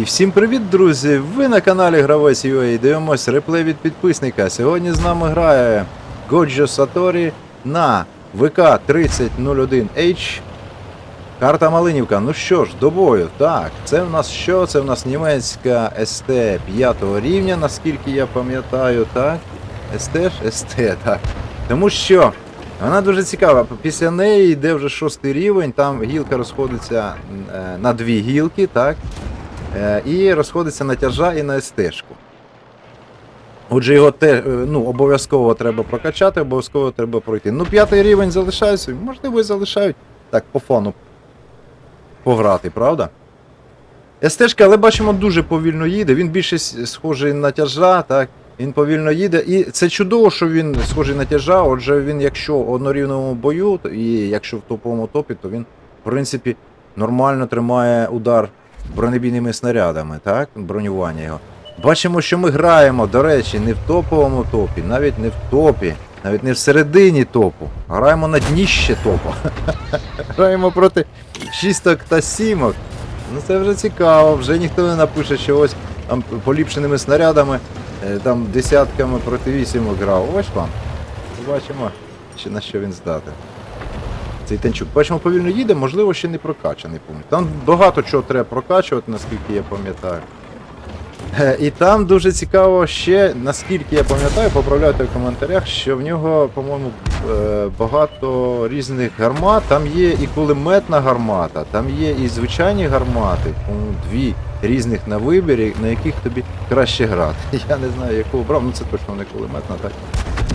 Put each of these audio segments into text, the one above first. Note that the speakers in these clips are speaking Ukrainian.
І всім привіт, друзі! Ви на каналі Гравець UA дивимось реплей від підписника. Сьогодні з нами грає Годжо Саторі на ВК 3001H. Карта Малинівка. Ну що ж, до бою. Так, це в нас що? Це в нас німецька СТ 5 рівня, наскільки я пам'ятаю, так? СТ ж? СТ, так. Тому що вона дуже цікава. Після неї йде вже шостий рівень, там гілка розходиться е, на дві гілки, так? Е, і розходиться на тяжа і на СТ-шку. Отже, його те, е, ну, обов'язково треба прокачати, обов'язково треба пройти. Ну, п'ятий рівень залишається, можливо, і залишають так по фану пограти, правда? СТ-шка, але бачимо, дуже повільно їде. Він більше схожий на тяжа, так? Він повільно їде. І це чудово, що він схожий на тяжа. Отже, він, якщо в однорівному бою, і якщо в топовому топі, то він, в принципі, нормально тримає удар бронебійними снарядами, так? Бронювання його. Бачимо, що ми граємо, до речі, не в топовому топі, навіть не в топі, навіть не в середині топу. Граємо на дніще топу. Граємо проти шісток та сімок. Ну це вже цікаво, вже ніхто не напише, що ось там поліпшеними снарядами, е, там десятками проти вісімок грав. Ось вам. Побачимо, чи на що він здатен. Цей танчук. Бачимо, повільно їде, можливо, ще не прокачаний пункт. Там багато чого треба прокачувати, наскільки я пам'ятаю. Е, І там дуже цікаво ще, наскільки я пам'ятаю, поправляйте в коментарях, що в нього, по-моєму, е, багато різних гармат. Там є і кулеметна гармата, там є і звичайні гармати, по-моєму, дві різних на вибірі, на яких тобі краще грати. Я не знаю, яку обрав, ну це точно не кулеметна, так.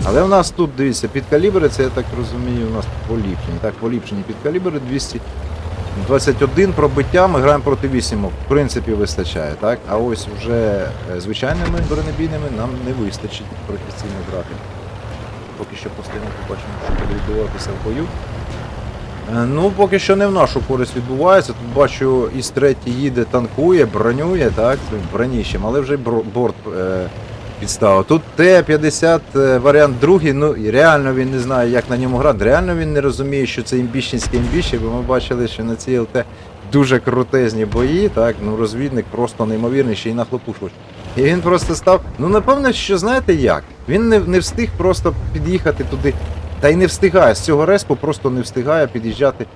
Але в нас тут, дивіться, підкалібри, це я так розумію, у нас поліпшені. Так, поліпшені підкалібри 221 пробиття, ми граємо проти вісімок. В принципі, вистачає, так? А ось вже е, звичайними бронебійними нам не вистачить професійно грати. Поки що постійно побачимо, що буде відбуватися в бою. Е, Ну, поки що не в нашу користь відбувається. Тут бачу, із третій їде, танкує, бронює, так, броніщем, але вже борт е, підставив. Тут Т-50 е, варіант другий, ну і реально він не знає, як на ньому грати. Реально він не розуміє, що це імбіщенське імбіще, бо ми бачили, що на цій ЛТ дуже крутезні бої, так, ну розвідник просто неймовірний, ще й нахлопушувач. І він просто став. Ну, напевно, що знаєте як? Він не, не встиг просто під'їхати туди. Та й не встигає з цього респу, просто не встигає під'їжджати.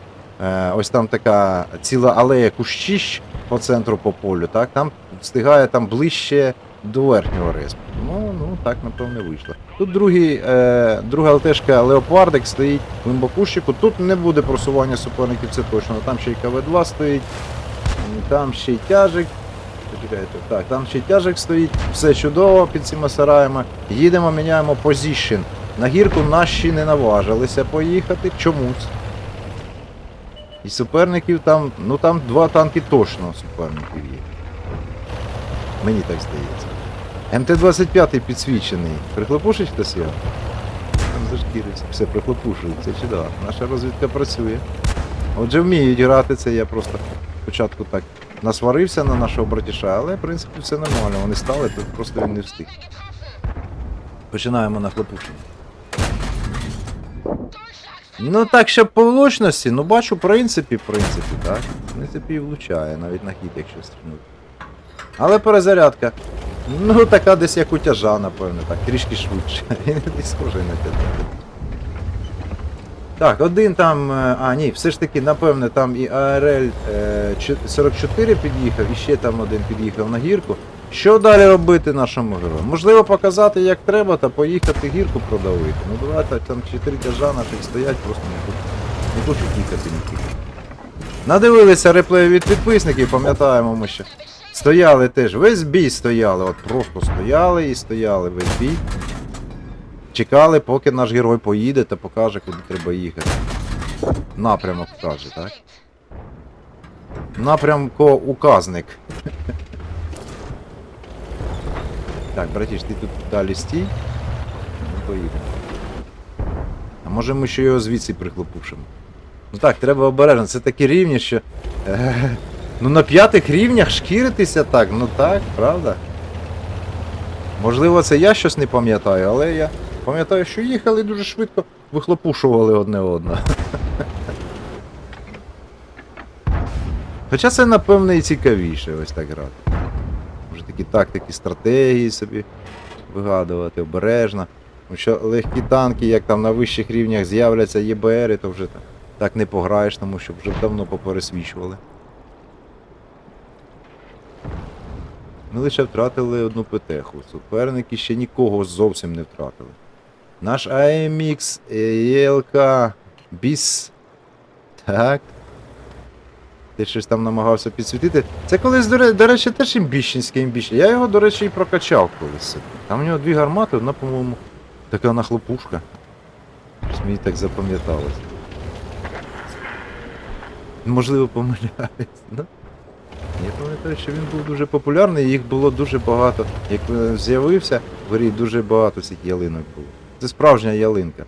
Е, ось там така ціла алея кущищ по центру по полю, так? Там встигає там ближче до верхнього респу. Ну, ну так, напевне, вийшло. Тут другий, е, друга ЛТшка Леопардик стоїть в глибокущику. Тут не буде просування суперників, це точно. Там ще й КВ-2 стоїть, там ще й тяжик. Так, там ще тяжик стоїть, все чудово під цими сараями. Їдемо, міняємо позішн. На гірку наші не наважилися поїхати чомусь. І суперників там, ну там два танки точно суперників є. Мені так здається. МТ-25 підсвічений. Прихлопушить хтось його? Там зашкірився. Все, прихлопушують, це чудово. Наша розвідка працює. Отже, вміють грати це, я просто спочатку так насварився на нашого братіша, але в принципі все нормально. Вони стали, тут просто він не встиг. Починаємо на хлопушення. Ну так, що по влучності, ну бачу, в принципі, в принципі, так. В принципі, і влучає, навіть на хід, якщо стрільнути. Але перезарядка. Ну, така десь як у тяжа, напевно, так, трішки швидше. Десь схожий на тяжа. Так, один там. е, А, ні, все ж таки, напевне, там і АРЛ е, чи- 44 під'їхав, і ще там один під'їхав на гірку. Що далі робити нашому герою? Можливо, показати, як треба, та поїхати гірку продавити. Ну давайте там чотири тяжа наших стоять, просто не хочуть їхати нікуди. Надивилися реплеї від підписників, пам'ятаємо ми ще. Стояли теж, весь бій стояли, от просто стояли і стояли весь бій. Чекали, поки наш герой поїде та покаже, куди треба їхати. Напрямок каже, так? Напрямко-указник. Так, братіш, ти тут далі стій. Ми поїдемо. А може ми ще його звідси прихлопушимо? Ну так, треба обережно. Це такі рівні, що. Ну на п'ятих рівнях шкіритися так, ну так, правда? Можливо, це я щось не пам'ятаю, але я пам'ятаю, що їхали дуже швидко, вихлопушували одне одного. Хоча це, напевне, і цікавіше ось так грати. Які тактики, стратегії собі вигадувати обережно. Тому що легкі танки, як там на вищих рівнях з'являться ЄБРи, то вже так, не пограєш, тому що вже давно попересвічували. Ми лише втратили одну петеху. Суперники ще нікого зовсім не втратили. Наш AMX ELK BIS. Так. Ти щось там намагався підсвітити. Це колись, до, речі, теж імбіщенське імбіще. Я його, до речі, і прокачав колись. Там у нього дві гармати, одна, по-моєму, така нахлопушка. Щось мені так запам'яталось. Можливо, помиляюсь. Ну, я пам'ятаю, що він був дуже популярний, їх було дуже багато. Як він з'явився, в грі дуже багато цих ялинок було. Це справжня ялинка.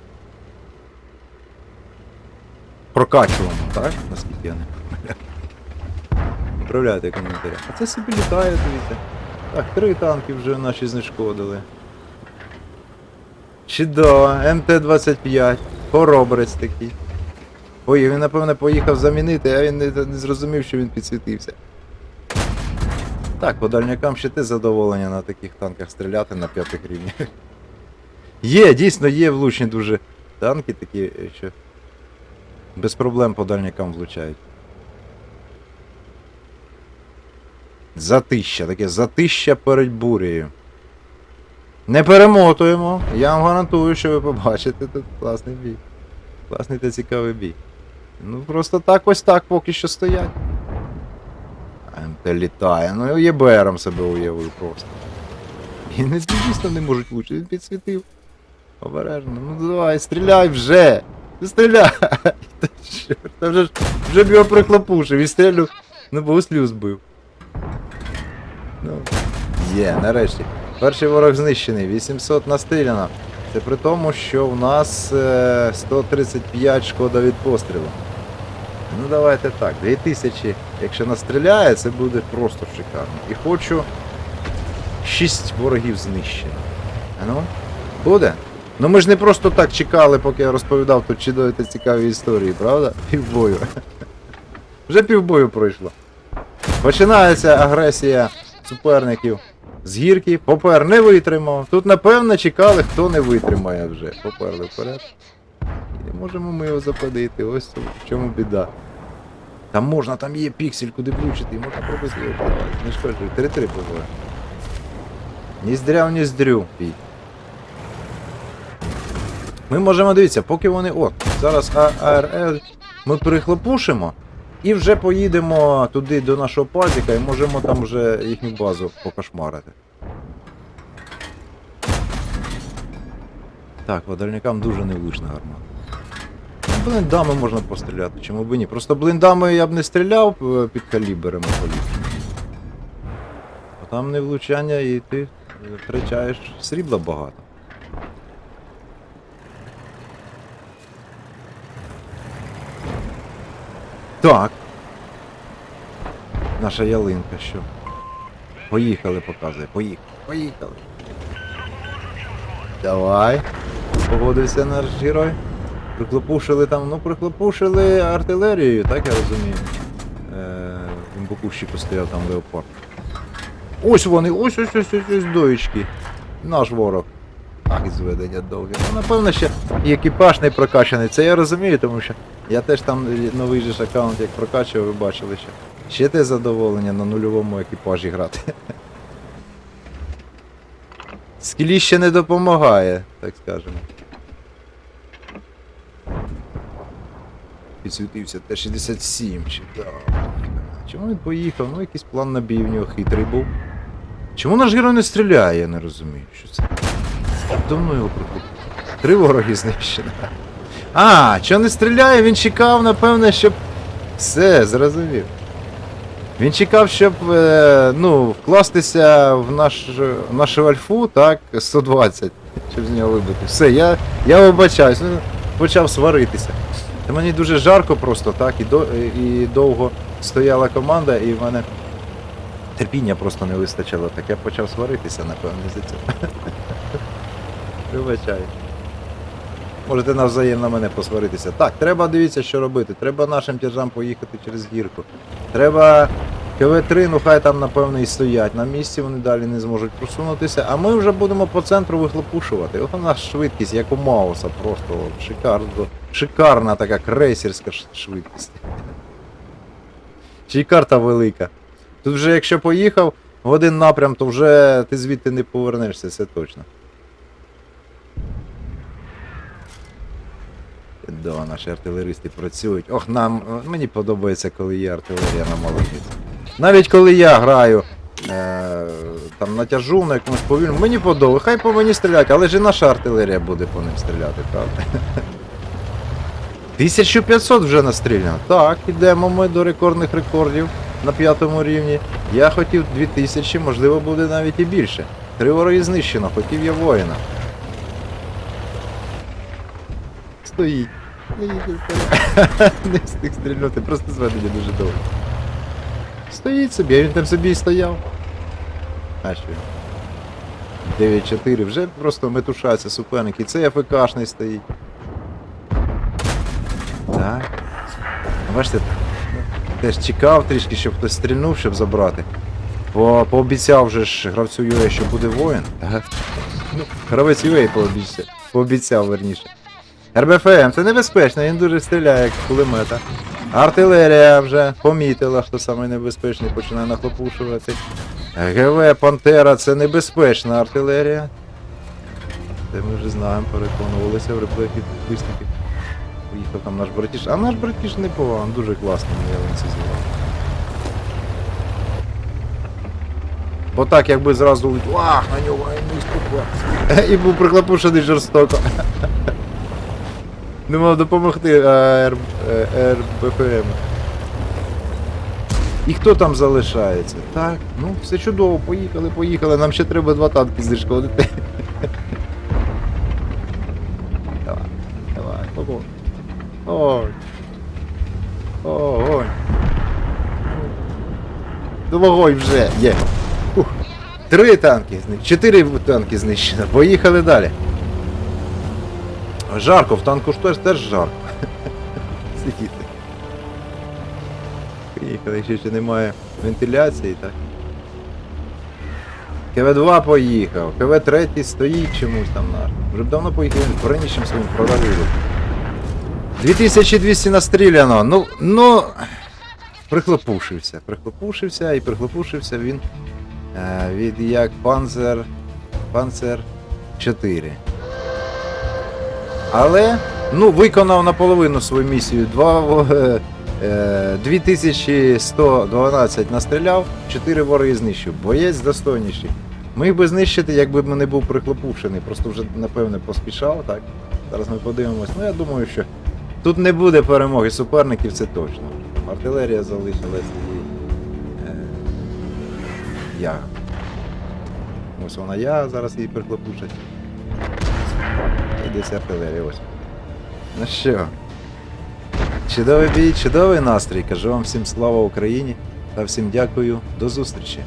Прокачувано, так? Наскільки я не помиляю. Управляйте коментарі. А це собі літає, дивіться. Так, три танки вже наші знешкодили. Чудово, МТ-25. Хоробрець такий. Ой, він, напевно, поїхав замінити, а він не, не зрозумів, що він підсвітився. Так, по дальнякам ще те задоволення на таких танках стріляти на п'ятих рівнях. Є, дійсно, є влучні дуже танки такі, що без проблем по дальнякам влучають. Затища, таке затища перед бурею. Не перемотуємо. Я вам гарантую, що ви побачите тут класний бій. Класний та цікавий бій. Ну просто так ось так поки що стоять. МТ літає, ну ЄБРом себе уявив просто. І не дійсно не можуть влучити, він підсвітив. Обережно, ну давай, стріляй вже! Стріляй! Та вже, ж- вже б його прихлопушив і стрілю, ну бо слів збив. Ну, є, нарешті. Перший ворог знищений, 800 настріляно. Це при тому, що в нас е, 135 шкода від пострілу. Ну давайте так, 2000, якщо настріляє, це буде просто шикарно. І хочу 6 ворогів знищено. Ну, буде? Ну ми ж не просто так чекали, поки я розповідав тут чудові та цікаві історії, правда? Півбою. Вже півбою пройшло. Починається агресія суперників з гірки. Попер не витримав. Тут, напевно, чекали, хто не витримає вже. Поперли вперед. І можемо ми його западити. Ось в чому біда. Там можна, там є піксель, куди влучити, можна подавати. Не шкоджу, 3-3 побуває. Ніздря в ніздрю, пій. Ми можемо дивитися, поки вони. От, зараз АРЛ ми перехлопушимо і вже поїдемо туди до нашого пазіка і можемо там вже їхню базу покошмарити. Так, водальникам дуже невлучна гармата. Ну, Блиндами можна постріляти, чому б і ні. Просто блиндами я б не стріляв е, під калібрами поліпше. Бо там не влучання і ти втрачаєш срібла багато. Так. Наша ялинка що? Поїхали, показує. Поїхали. Поїхали. Давай. Погодився наш герой. Приклопушили там, ну приклопушили артилерією, так я розумію. Е, він по кущику стояв там леопард. Ось вони, ось ось ось ось ось доїчки. Наш ворог. Так, зведення довге. Ну, напевно, ще і екіпаж не прокачаний. Це я розумію, тому що я теж там новий же аккаунт як прокачував, ви бачили, що ще те задоволення на нульовому екіпажі грати. Скілі ще не допомагає, так скажемо. Підсвітився Т-67, чудово. Чому він поїхав? Ну якийсь план на бій в нього хитрий був. Чому наш герой не стріляє, я не розумію. Що це? Давно його прикрутив. Три вороги знищено. А, що не стріляє, він чекав, напевне, щоб. Все, зрозумів. Він чекав, щоб е, ну, вкластися в наш, в нашу альфу, так, 120, щоб з нього вибити. Все, я, я вибачаюсь, ну, почав сваритися. Та мені дуже жарко просто, так, і, до, і довго стояла команда, і в мене терпіння просто не вистачило, так я почав сваритися, напевно, за це. Вибачаю. Можете навзаєм на мене посваритися. Так, треба дивіться, що робити. Треба нашим тяжам поїхати через гірку. Треба КВ-3, ну хай там, напевно, і стоять на місці, вони далі не зможуть просунутися, а ми вже будемо по центру вихлопушувати. От нас швидкість, як у Мауса, просто от, шикарно, шикарна така крейсерська швидкість. Ще карта велика. Тут вже якщо поїхав в один напрям, то вже ти звідти не повернешся, це точно. Да, наші артилеристи працюють. Ох, нам мені подобається, коли є артилерія на молодець. Навіть коли я граю е, там натяжу на якомусь повільному, мені подобається, хай по мені стрілять, але ж і наша артилерія буде по ним стріляти, правда? 1500 вже настріляно. Так, ідемо ми до рекордних рекордів на п'ятому рівні. Я хотів 2000, можливо, буде навіть і більше. Три вороги знищено, хотів я воїна. Стоїть. Не їде вперед. Не встиг стрільнути, просто зведення дуже довго. Стоїть собі, а він там собі і стояв. А що? 9-4, вже просто метушаться суперники. Це АФКшний стоїть. Так. Бачите, теж чекав трішки, щоб хтось стрільнув, щоб забрати. По, пообіцяв же ж гравцю UA, що буде воїн. Так. Ну, гравець UA пообіцяв, пообіцяв верніше. РБФМ, це небезпечно, він дуже стріляє, як кулемета. Артилерія вже помітила, хто самий небезпечний, починає нахлопушувати. ГВ Пантера це небезпечна артилерія. Це ми вже знаємо, переконувалися в реплеї підписників. Поїхав там наш братіш. А наш братіш непоганий, дуже класно, я він це звав. Бо так, якби зразу летів, ах, на нього і ступа. І був приклапушений жорстоко. Не мав допомогти а, Р, е. І хто там залишається? Так, ну все чудово, поїхали, поїхали. Нам ще треба два танки знешкодити. Давай, давай, ого. Ой. Ой. Ну вогонь вже є. Три танки. Чотири танки знищено. Поїхали далі. Жарко, в танку ж теж, жарко. Сидіти. Поїхали, ще ще немає вентиляції, так. КВ-2 поїхав, КВ-3 стоїть чомусь там наш. Вже б давно поїхав він бронічим своїм продавили. 2200 настріляно. Ну, ну. Прихлопушився. Прихлопушився і прихлопушився він е, від як Панзер. Панцер 4. Але, ну, виконав наполовину свою місію. Два, е, е, 2112 настріляв, 4 вороги знищив. Боєць достойніший. Міг би знищити, якби б не був прихлопушений. Просто вже, напевне, поспішав, так. Зараз ми подивимось. Ну, я думаю, що тут не буде перемоги суперників, це точно. Артилерія залишилась і. Е, я. Ось вона я, зараз її прихлопушать. І десь артилерія ось. Ну що? Чудовий бій, чудовий настрій. Кажу вам всім слава Україні та всім дякую. До зустрічі.